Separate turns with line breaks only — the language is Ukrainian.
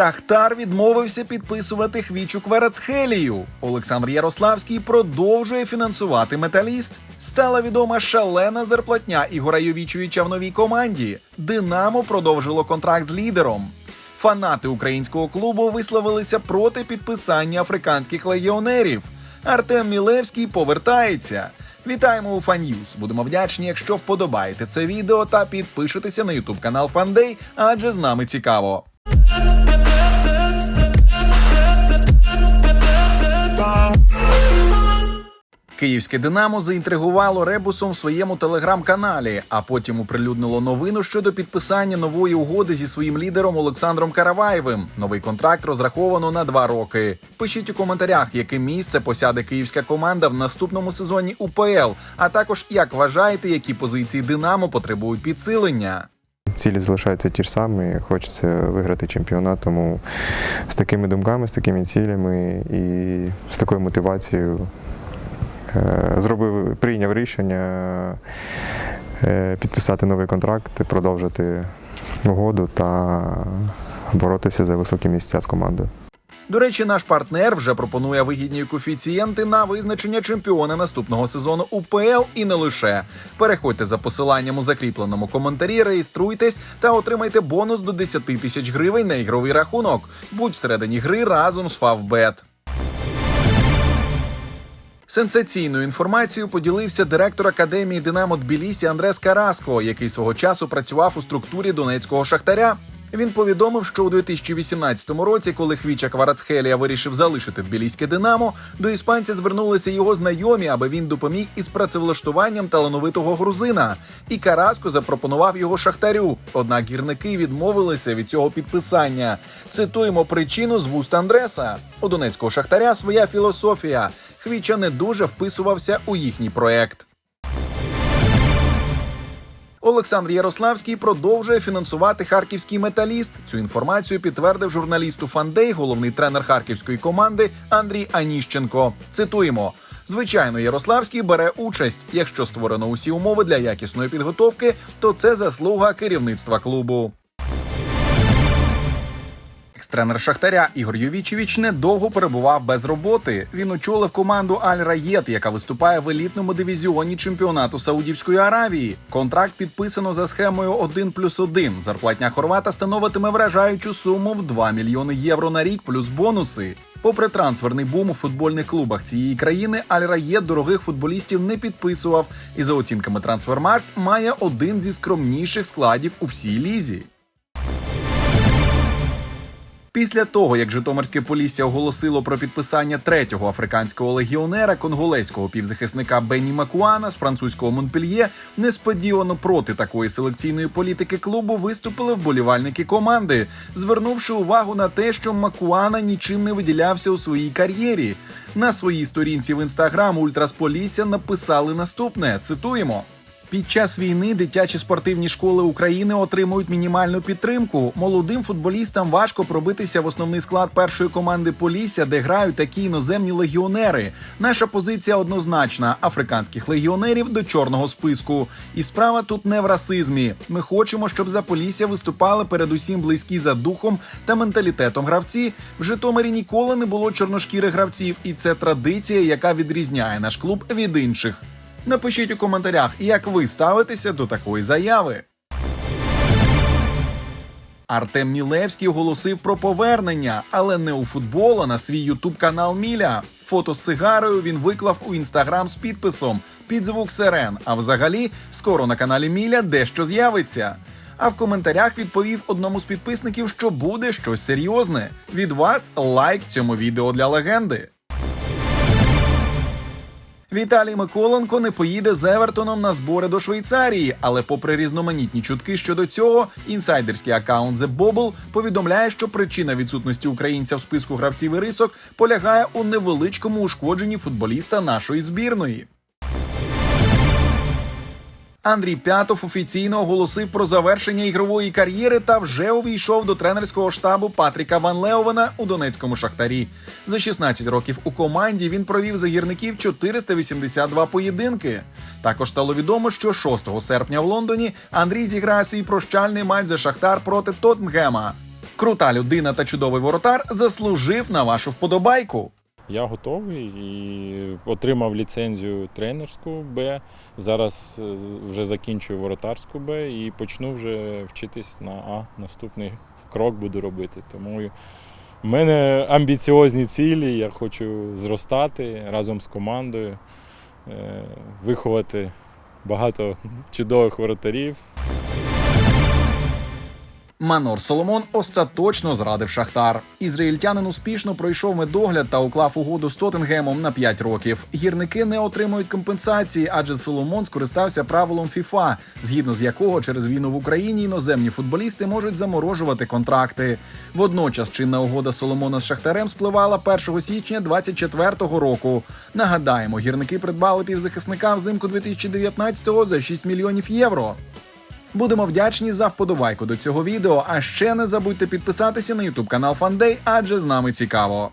Шахтар відмовився підписувати Хвічу Кварацхелію. Олександр Ярославський продовжує фінансувати металіст. Стала відома шалена зарплатня Ігора Йовічовича в новій команді. Динамо продовжило контракт з лідером. Фанати українського клубу висловилися проти підписання африканських легіонерів. Артем Мілевський повертається. Вітаємо у Фан'юз. Будемо вдячні, якщо вподобаєте це відео та підпишетеся на ютуб канал Фандей, адже з нами цікаво. Київське Динамо заінтригувало ребусом в своєму телеграм-каналі, а потім оприлюднило новину щодо підписання нової угоди зі своїм лідером Олександром Караваєвим. Новий контракт розраховано на два роки. Пишіть у коментарях, яке місце посяде київська команда в наступному сезоні УПЛ, а також як вважаєте, які позиції Динамо потребують підсилення.
Цілі залишаються ті ж самі. Хочеться виграти чемпіонат. Тому з такими думками, з такими цілями і з такою мотивацією зробив, прийняв рішення е, підписати новий контракт, продовжити угоду та боротися за високі місця з командою.
До речі, наш партнер вже пропонує вигідні коефіцієнти на визначення чемпіона наступного сезону УПЛ і не лише. Переходьте за посиланням у закріпленому коментарі, реєструйтесь та отримайте бонус до 10 тисяч гривень на ігровий рахунок. Будь всередині гри разом з Фавбет. Сенсаційною інформацією поділився директор академії Динамо Тбілісі Андрес Караско, який свого часу працював у структурі донецького шахтаря. Він повідомив, що у 2018 році, коли Хвіча Кварацхелія вирішив залишити тбіліське Динамо, до іспанця звернулися його знайомі, аби він допоміг із працевлаштуванням талановитого грузина. І Караско запропонував його шахтарю. Однак гірники відмовилися від цього підписання. Цитуємо причину з вуст Андреса. У донецького шахтаря своя філософія. Хвіча не дуже вписувався у їхній проект. Олександр Ярославський продовжує фінансувати харківський металіст. Цю інформацію підтвердив журналісту Фандей, головний тренер харківської команди Андрій Аніщенко. Цитуємо. Звичайно, Ярославський бере участь. Якщо створено усі умови для якісної підготовки, то це заслуга керівництва клубу. Екс-тренер Шахтаря Ігор Йовічевич недовго перебував без роботи. Він очолив команду Аль Раєт, яка виступає в елітному дивізіоні чемпіонату Саудівської Аравії. Контракт підписано за схемою 1 плюс 1. Зарплатня хорвата становитиме вражаючу суму в 2 мільйони євро на рік плюс бонуси. Попри трансферний бум у футбольних клубах цієї країни, Аль Раєт дорогих футболістів не підписував і за оцінками Трансфермаркт має один зі скромніших складів у всій лізі. Після того, як Житомирське Полісся оголосило про підписання третього африканського легіонера, конголезького півзахисника Бенні Макуана з французького Монпельє, несподівано проти такої селекційної політики клубу виступили вболівальники команди, звернувши увагу на те, що Макуана нічим не виділявся у своїй кар'єрі. На своїй сторінці в інстаграм Ультрас Полісся написали наступне: цитуємо. Під час війни дитячі спортивні школи України отримують мінімальну підтримку. Молодим футболістам важко пробитися в основний склад першої команди Полісся, де грають такі іноземні легіонери. Наша позиція однозначна: африканських легіонерів до чорного списку. І справа тут не в расизмі. Ми хочемо, щоб за Полісся виступали передусім близькі за духом та менталітетом гравці. В Житомирі ніколи не було чорношкірих гравців, і це традиція, яка відрізняє наш клуб від інших. Напишіть у коментарях, як ви ставитеся до такої заяви. Артем Мілевський оголосив про повернення, але не у футбол, а на свій ютуб канал Міля. Фото з сигарою він виклав у інстаграм з підписом під звук сирен. А взагалі, скоро на каналі Міля дещо з'явиться. А в коментарях відповів одному з підписників, що буде щось серйозне. Від вас лайк цьому відео для легенди. Віталій Миколенко не поїде з Евертоном на збори до Швейцарії, але, попри різноманітні чутки щодо цього, інсайдерський аккаунт The Bobble повідомляє, що причина відсутності українця в списку гравців і рисок полягає у невеличкому ушкодженні футболіста нашої збірної. Андрій П'ятов офіційно оголосив про завершення ігрової кар'єри та вже увійшов до тренерського штабу Патріка Ван Леовена у Донецькому шахтарі. За 16 років у команді він провів за гірників 482 поєдинки. Також стало відомо, що 6 серпня в Лондоні Андрій зіграє свій прощальний матч за Шахтар проти Тоттенгема. Крута людина та чудовий воротар заслужив на вашу вподобайку.
Я готовий і отримав ліцензію тренерську Б. Зараз е, вже закінчую воротарську Б і почну вже вчитись на А. Наступний крок буду робити. Тому в мене амбіціозні цілі. Я хочу зростати разом з командою, е, виховати багато чудових воротарів.
Манор Соломон остаточно зрадив Шахтар. Ізраїльтянин успішно пройшов медогляд та уклав угоду з Тоттенгемом на 5 років. Гірники не отримують компенсації, адже Соломон скористався правилом ФІФА, згідно з якого через війну в Україні іноземні футболісти можуть заморожувати контракти. Водночас чинна угода Соломона з Шахтарем спливала 1 січня 2024 року. Нагадаємо, гірники придбали півзахисника взимку 2019-го за 6 мільйонів євро. Будемо вдячні за вподобайку до цього відео. А ще не забудьте підписатися на ютуб канал Фандей, адже з нами цікаво.